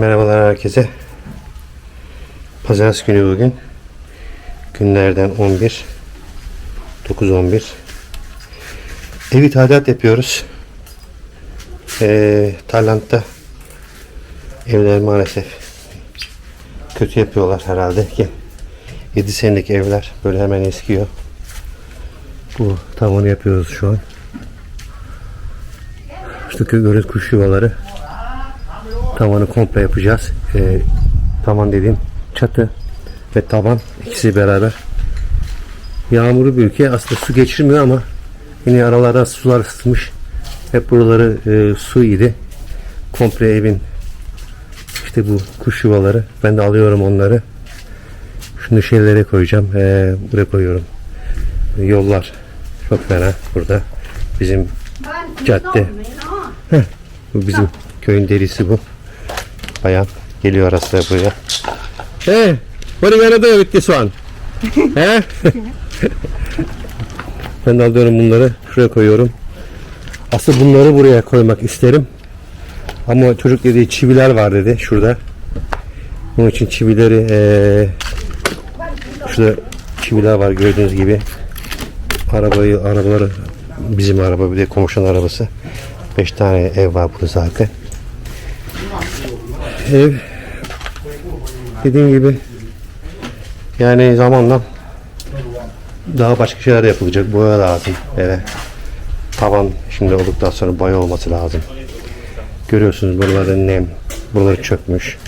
Merhabalar herkese. Pazartesi günü bugün. Günlerden 11. 9-11. Evi tadilat yapıyoruz. Ee, Tayland'da evler maalesef kötü yapıyorlar herhalde ki 7 senelik evler böyle hemen eskiyor. Bu tavanı yapıyoruz şu an. İşte görüyoruz kuş yuvaları. Tavanı komple yapacağız. Ee, tavan dediğim çatı ve taban ikisi beraber. Yağmurlu bir ülke. Aslında su geçirmiyor ama yine aralarda sular ısıtmış. Hep buraları e, su idi. Komple evin işte bu kuş yuvaları. Ben de alıyorum onları. Şunu şeylere koyacağım. Ee, buraya koyuyorum. Yollar çok fena burada. Bizim cadde. Bu bizim köyün derisi bu. Bayan geliyor ara sıra buraya. Hey, what are you gonna do with this one? He? ben de alıyorum bunları. Şuraya koyuyorum. Asıl bunları buraya koymak isterim. Ama çocuk dediği çiviler var dedi şurada. Bunun için çivileri eee şurada çiviler var gördüğünüz gibi. Arabayı, arabaları bizim araba bir de komşunun arabası. 5 tane ev var burada zaten. Ev dediğim gibi yani zamanla daha başka şeyler yapılacak. Boya lazım eve. Tavan şimdi olduktan sonra boya olması lazım. Görüyorsunuz buralarda nem. Buraları çökmüş.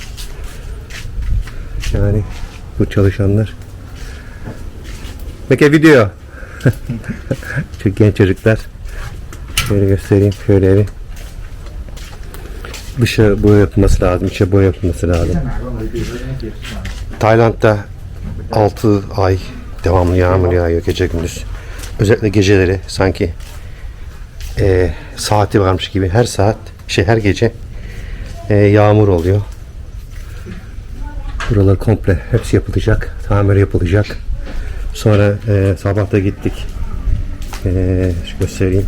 Yani bu çalışanlar. Make a video. Çok genç çocuklar. Şöyle göstereyim. Şöyle evi. Dışa boya yapılması lazım. içe boya yapılması lazım. Tayland'da 6 ay devamlı yağmur yağıyor gece gündüz. Özellikle geceleri sanki e, saati varmış gibi her saat şey her gece e, yağmur oluyor. Buralar komple hepsi yapılacak. Tamir yapılacak. Sonra e, sabah da gittik. E, göstereyim.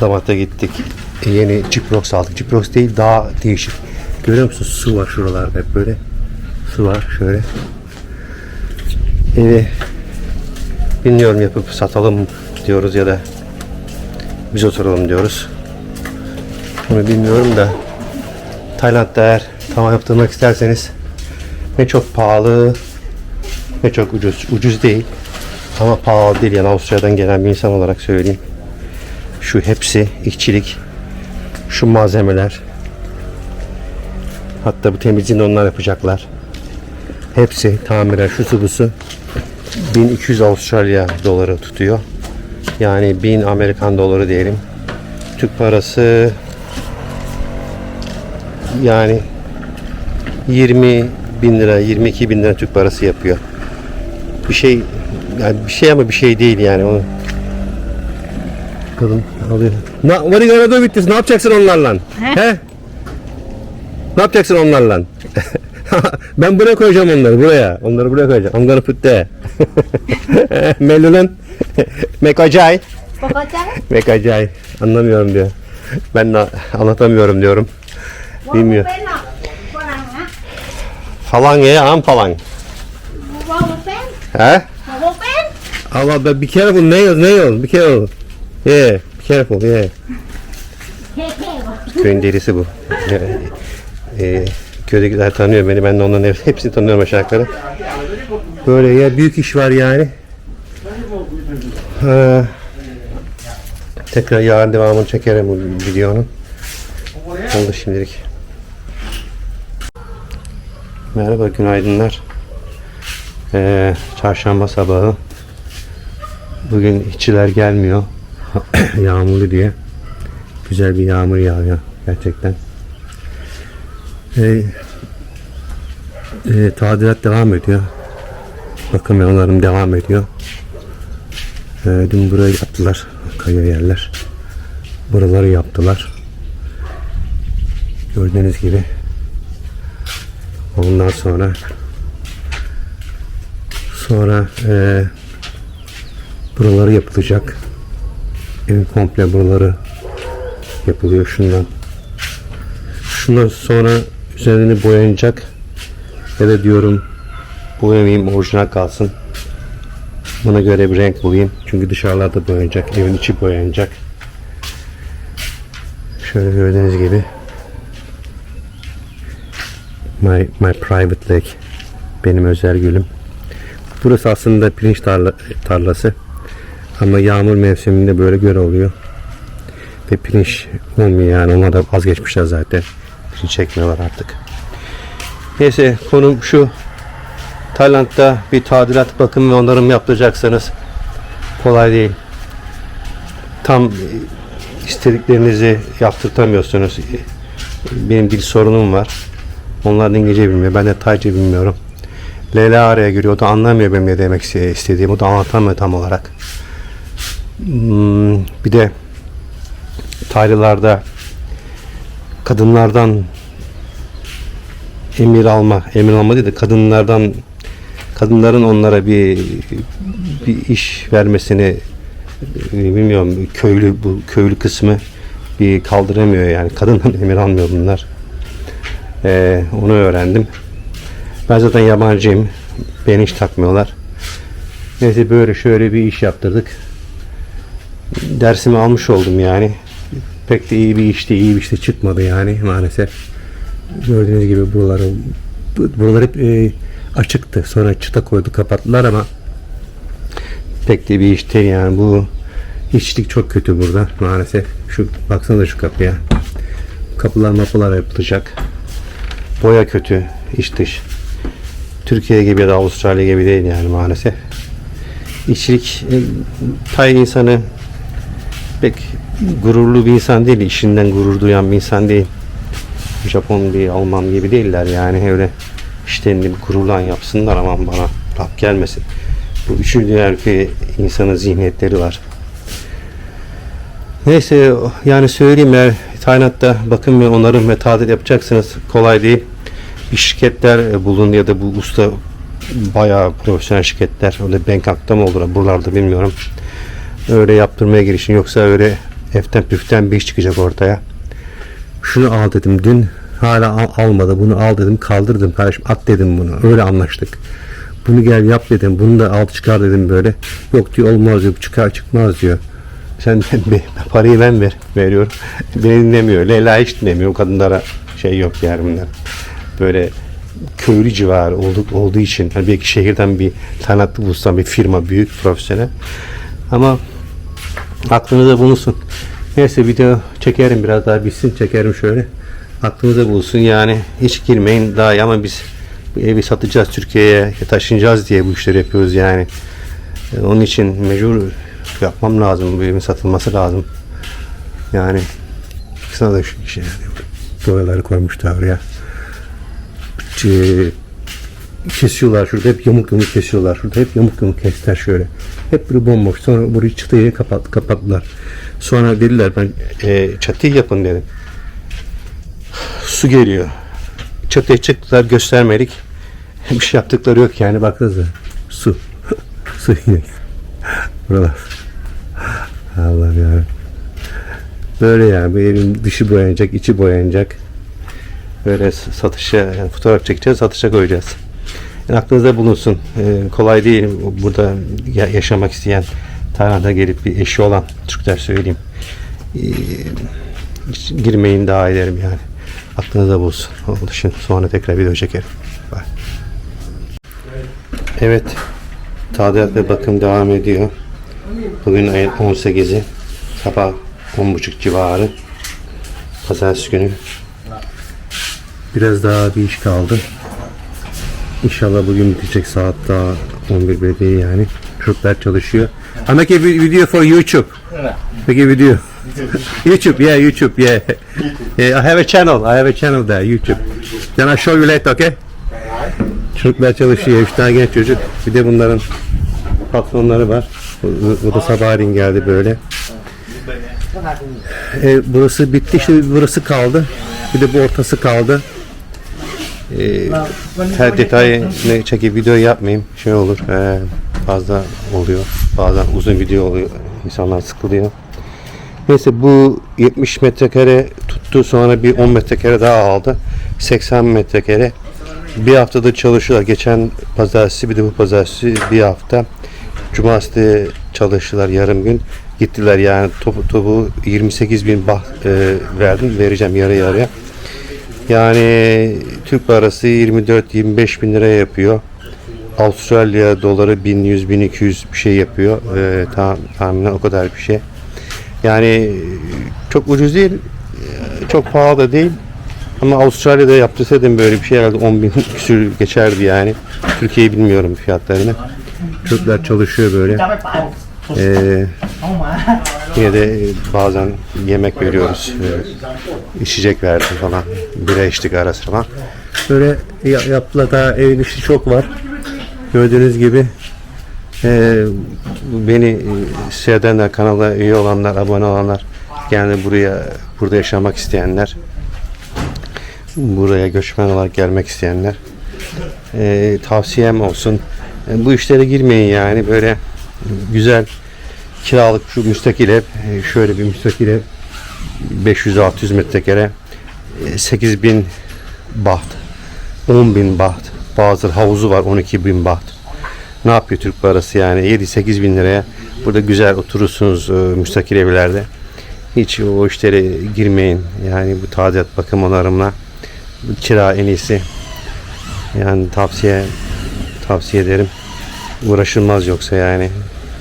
Sabah da gittik. E, yeni Ciprox aldık. Ciprox değil daha değişik. Görüyor musunuz? Su var şuralarda hep böyle. Su var şöyle. Evi bilmiyorum yapıp satalım diyoruz ya da biz oturalım diyoruz. Bunu bilmiyorum da Tayland'da eğer tava yaptırmak isterseniz ne çok pahalı ne çok ucuz. Ucuz değil ama pahalı değil. Yani Avusturya'dan gelen bir insan olarak söyleyeyim. Şu hepsi işçilik. Şu malzemeler. Hatta bu temizliğini onlar yapacaklar. Hepsi tamire şu sıvısı 1200 Avustralya doları tutuyor. Yani 1000 Amerikan doları diyelim. Türk parası yani 20 bin lira, 22 bin lira Türk parası yapıyor. Bir şey yani bir şey ama bir şey değil yani onu. Kadın alıyor. Na, what are you gonna do with this? Ne yapacaksın onlarla? He? Ne yapacaksın onlarla? ben buraya koyacağım onları buraya. Onları buraya koyacağım. I'm gonna put there. Melulun. Mekacay. Pokoknya Mekacay. Anlamıyorum diyor. Ben de anlatamıyorum diyorum. Bilmiyor. Falan ya am falan. He? Wow, pen. Allah be be careful nails nails be careful. Yeah be careful yeah. Köyün derisi bu. E, köydekiler tanıyor beni. Ben de onların hep- hepsini tanıyorum aşağı yukarı. Böyle ya büyük iş var yani. Ee, tekrar yarın devamını çekerim bu videonun. Oldu şimdilik. Merhaba günaydınlar. Ee, çarşamba sabahı. Bugün işçiler gelmiyor. Yağmurlu diye. Güzel bir yağmur yağıyor gerçekten. Ee, e, tadilat devam ediyor. Bakım yanlarım devam ediyor. Ee, dün burayı yaptılar. Kaya yerler. Buraları yaptılar. Gördüğünüz gibi. Ondan sonra sonra e, buraları yapılacak. Evin komple buraları yapılıyor şundan. Şundan sonra Üzerini boyanacak. Ya da diyorum boyamayayım orijinal kalsın. Buna göre bir renk bulayım. Çünkü dışarılarda boyanacak. Evin içi boyanacak. Şöyle gördüğünüz gibi My, my private lake. Benim özel gülüm. Burası aslında pirinç tarla, tarlası. Ama yağmur mevsiminde böyle göl oluyor. Ve pirinç olmuyor yani. Onlar da vazgeçmişler zaten. Pirinç çekmiyorlar artık. Neyse konum şu. Tayland'da bir tadilat bakım ve onarım yaptıracaksanız kolay değil. Tam istediklerinizi yaptırtamıyorsunuz. Benim dil sorunum var. Onlar İngilizce bilmiyor. Ben de Tayca bilmiyorum. Leyla araya giriyor. O da anlamıyor benim ne demek iste- istediğimi. O da anlatamıyor tam olarak. Hmm, bir de Taylılarda kadınlardan emir alma, emir alma değil de kadınlardan kadınların onlara bir bir iş vermesini bilmiyorum köylü bu köylü kısmı bir kaldıramıyor yani kadından emir almıyor bunlar. Ee, onu öğrendim. Ben zaten yabancıyım. Beni hiç takmıyorlar. Neyse böyle şöyle bir iş yaptırdık. Dersimi almış oldum yani. Pek de iyi bir işte iyi bir işte çıkmadı yani maalesef. Gördüğünüz gibi buraları bu- buralar hep e, açıktı. Sonra çıta koydu kapattılar ama pek de bir iş değil yani bu içlik çok kötü burada maalesef. Şu baksana şu kapıya. Kapılar mapılar yapılacak. Boya kötü, iç dış. Türkiye gibi ya da Avustralya gibi değil yani maalesef. İçlik e, Tay insanı pek gururlu bir insan değil, işinden gurur duyan bir insan değil. Japon bir Alman gibi değiller yani öyle işlerini bir gururlan yapsınlar aman bana laf gelmesin. Bu üçüncü ülke insanın zihniyetleri var. Neyse yani söyleyeyim eğer Tayland'da bakım ve onarım ve tadil yapacaksınız kolay değil. Bir şirketler e, bulun ya da bu usta bayağı profesyonel şirketler öyle Bangkok'ta mı olur buralarda bilmiyorum. Öyle yaptırmaya girişin yoksa öyle eften püften bir iş çıkacak ortaya. Şunu al dedim dün hala al- almadı bunu al dedim kaldırdım kardeşim at dedim bunu öyle anlaştık. Bunu gel yap dedim bunu da al çıkar dedim böyle. Yok diyor olmaz diyor çıkar çıkmaz diyor. Sen parayı ben ver, veriyorum. Beni dinlemiyor. Leyla hiç dinlemiyor. Kadınlara şey yok yani bunlar. Böyle köylü civarı olduk, olduğu için hani belki şehirden bir tanıtlı bulsam bir firma büyük profesyonel ama aklınıza bulunsun. Neyse video çekerim biraz daha bitsin çekerim şöyle. Aklınıza bulunsun yani hiç girmeyin daha iyi ama biz bu evi satacağız Türkiye'ye taşınacağız diye bu işleri yapıyoruz yani. E, Onun için mecbur yapmam lazım. Bu evin satılması lazım. Yani kısına da şu şey boyaları koymuşlar oraya. Ç- Kesiyorlar şurada hep yamuk yamuk kesiyorlar. Şurada hep yamuk yamuk kestiler şöyle. Hep böyle bomboş. Sonra burayı çıtayı kapat, kapattılar. Sonra dediler ben e, çatıyı yapın dedim. Su geliyor. Çatıya çıktılar göstermedik. Bir şey yaptıkları yok yani bakınız su. su yine. Buralar. Allah'ım ya. Böyle yani bu evin dışı boyanacak, içi boyanacak. Böyle satışa, yani fotoğraf çekeceğiz, satışa koyacağız. Aklınızda bulunsun. Ee, kolay değil burada ya- yaşamak isteyen Tayland'a gelip bir eşi olan Türkler söyleyeyim. Hiç girmeyin daha ederim yani. Aklınızda bulunsun. Oldu şimdi sonra tekrar video çekerim. Bye. Evet. Tadilat ve bakım devam ediyor. Bugün ayın 18'i. Sabah 10.30 civarı. Pazartesi günü. Biraz daha bir iş kaldı. İnşallah bugün bitecek saat daha 11 bile değil yani. Çocuklar çalışıyor. I make a vi- video for YouTube. Make a video. YouTube, yeah, YouTube, yeah. yeah. I have a channel. I have a channel there, YouTube. Then I'll show you later, okay? Çocuklar çalışıyor. Üç tane genç çocuk. Bir de bunların patronları var. Bu, bu da sabahleyin geldi böyle. E, burası bitti işte burası kaldı. Bir de bu ortası kaldı. E, her detayı ne çekip video yapmayayım. Şey olur. e, fazla oluyor. Bazen uzun video oluyor. İnsanlar sıkılıyor. Neyse bu 70 metrekare tuttu sonra bir 10 metrekare daha aldı. 80 metrekare. Bir haftadır çalışıyorlar. Geçen pazartesi bir de bu pazartesi bir hafta. Cumartesi çalıştılar yarım gün. Gittiler yani topu, topu 28 bin bah e, verdim. Vereceğim yarı yarıya. Yani Türk parası 24-25 bin lira yapıyor. Avustralya doları 1100-1200 bir şey yapıyor. Ee, tah tahminen o kadar bir şey. Yani e, çok ucuz değil, e, çok pahalı da değil. Ama Avustralya'da yaptırsaydım böyle bir şey herhalde 10 bin küsür geçerdi yani. Türkiye'yi bilmiyorum fiyatlarını. Türkler çalışıyor böyle. Ee, yine de e, bazen yemek veriyoruz. Ee, içecek verdim falan. Bira içtik ara sıra. Böyle ya- yaptılar daha evin işi çok var. Gördüğünüz gibi e, beni e, seyredenler, kanala üye olanlar, abone olanlar yani buraya burada yaşamak isteyenler buraya göçmen olarak gelmek isteyenler e, tavsiyem olsun. E, bu işlere girmeyin yani böyle güzel kiralık şu müstakil ev e, şöyle bir müstakil ev 500-600 metrekare e, 8000 baht 10 bin baht bazı havuzu var 12 bin baht. Ne yapıyor Türk parası yani? 7-8 bin liraya burada güzel oturursunuz e, müstakil evlerde. Hiç o işlere girmeyin. Yani bu tadilat bakım onarımla kira en iyisi. Yani tavsiye tavsiye ederim. Uğraşılmaz yoksa yani.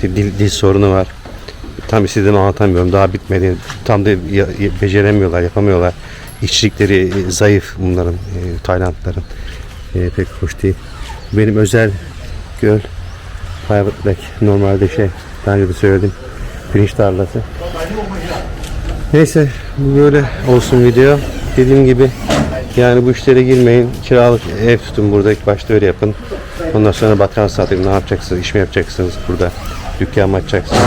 Dil, dil sorunu var tam istediğimi anlatamıyorum. Daha bitmedi. Tam da beceremiyorlar yapamıyorlar. İşçilikleri e, zayıf bunların e, Taylandların. E, pek hoş değil. Benim özel göl private lake normalde şey daha önce de söyledim pirinç tarlası. Neyse böyle olsun video. Dediğim gibi yani bu işlere girmeyin. Kiralık ev tutun burada ilk başta öyle yapın. Ondan sonra batran satayım ne yapacaksınız iş mi yapacaksınız burada? Dükkan mı açacaksınız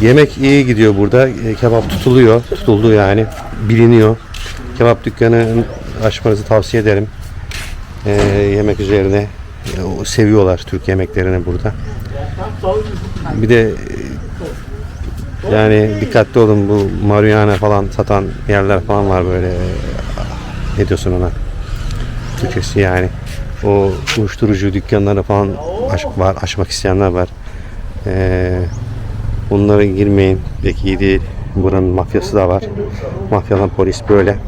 Yemek iyi gidiyor burada. E, Kebap tutuluyor. Tutuldu yani. Biliniyor. Kebap dükkanı açmanızı tavsiye ederim. E, yemek üzerine e, seviyorlar Türk yemeklerini burada. Bir de e, yani dikkatli olun bu marihuana falan satan yerler falan var böyle. Ne diyorsun ona? Türkçesi yani. O uyuşturucu dükkanları falan aç, var, açmak isteyenler var. Eee Bunlara girmeyin. Pek iyi değil. Buranın mafyası da var. Mafyadan polis böyle.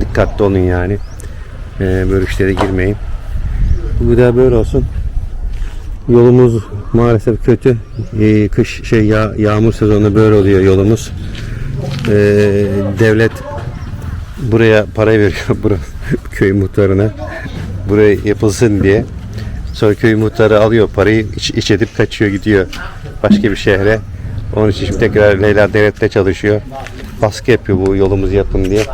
Dikkatli olun yani. Ee, böyle işlere girmeyin. Bu da böyle olsun. Yolumuz maalesef kötü. Ee, kış şey ya, yağmur sezonu böyle oluyor yolumuz. Ee, devlet buraya para veriyor bura, köy muhtarına. Buraya yapılsın diye. Sonra köy muhtarı alıyor parayı iç, iç edip kaçıyor gidiyor başka bir şehre. Onun için şimdi tekrar Leyla devlette çalışıyor. Baskı yapıyor bu yolumuzu yapın diye.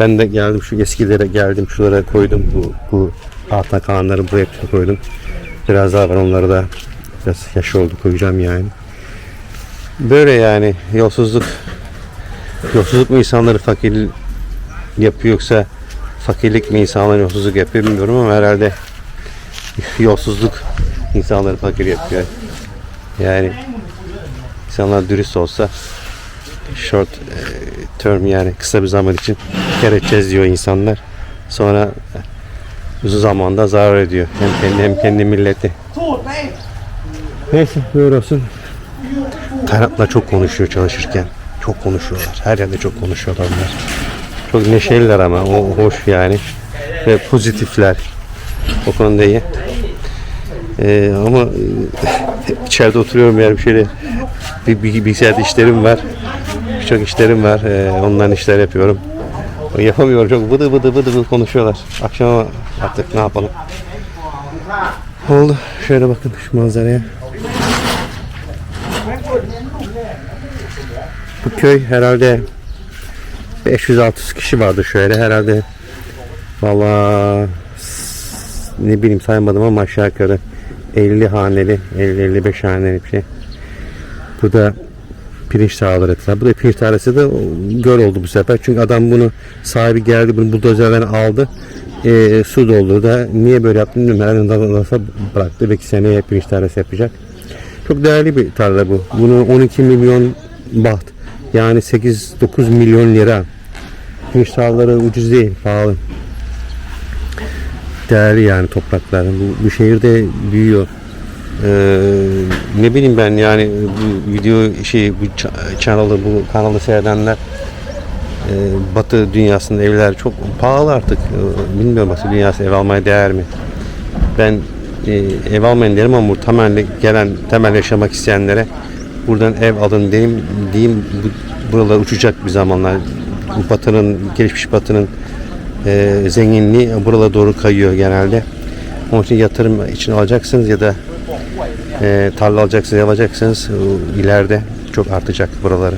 Ben de geldim şu eskilere geldim şuralara koydum bu, bu altına kalanları buraya hepsini koydum. Biraz daha var onları da biraz yaş oldu koyacağım yani. Böyle yani yolsuzluk yolsuzluk mu insanları fakir yapıyor yoksa fakirlik mi insanları yolsuzluk yapıyor bilmiyorum ama herhalde yolsuzluk insanları fakir yapıyor. Yani insanlar dürüst olsa short e, term yani kısa bir zaman için kar diyor insanlar. Sonra uzun zamanda zarar ediyor. Hem kendi hem kendi milleti. Neyse böyle olsun. Kaynaklar çok konuşuyor çalışırken. Çok konuşuyorlar. Her yerde çok konuşuyorlar bunlar. Çok neşeliler ama o hoş yani. Ve pozitifler. O konuda iyi. Ee, ama e, içeride oturuyorum yani şöyle bir, bir bilgisayarda işlerim var. Birçok işlerim var. Ee, onların işler yapıyorum. Yapamıyorum. Çok vıdı vıdı vıdı vıdı konuşuyorlar. Akşama artık ne yapalım. Oldu. Şöyle bakın şu manzaraya. Bu köy herhalde 500-600 kişi vardı şöyle herhalde. Valla ne bileyim saymadım ama aşağı yukarı 50 haneli, 50-55 haneli bir şey. Bu da pirinç tarlaları etrafı. Bu da pirinç tarlası da göl oldu bu sefer. Çünkü adam bunu sahibi geldi bunu buldozerden aldı. E, su doldurdu. Da Niye böyle yaptı bilmiyorum. Herhalde nasıl bıraktı. Belki seneye pirinç tarlası yapacak. Çok değerli bir tarla bu. Bunu 12 milyon baht yani 8-9 milyon lira pirinç tarlaları ucuz değil, pahalı. Değerli yani topraklar. Bu, bu şehirde büyüyor. Ee, ne bileyim ben yani bu video şey bu kanalı bu kanalı seyredenler e, Batı dünyasında evler çok pahalı artık. Ee, bilmiyorum Batı dünyası ev almaya değer mi? Ben e, ev almayın derim ama bu temelde gelen temel yaşamak isteyenlere buradan ev alın diyeyim, diyeyim bu, buralar uçacak bir zamanlar. Bu batının, gelişmiş batının e, zenginliği buralara doğru kayıyor genelde. Onun için yatırım için alacaksınız ya da e, tarla alacaksınız, ev alacaksınız e, ileride çok artacak buraları.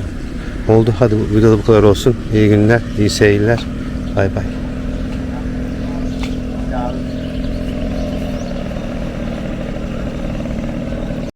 Oldu hadi videoda bu kadar olsun. İyi günler, iyi seyirler. Bay bay.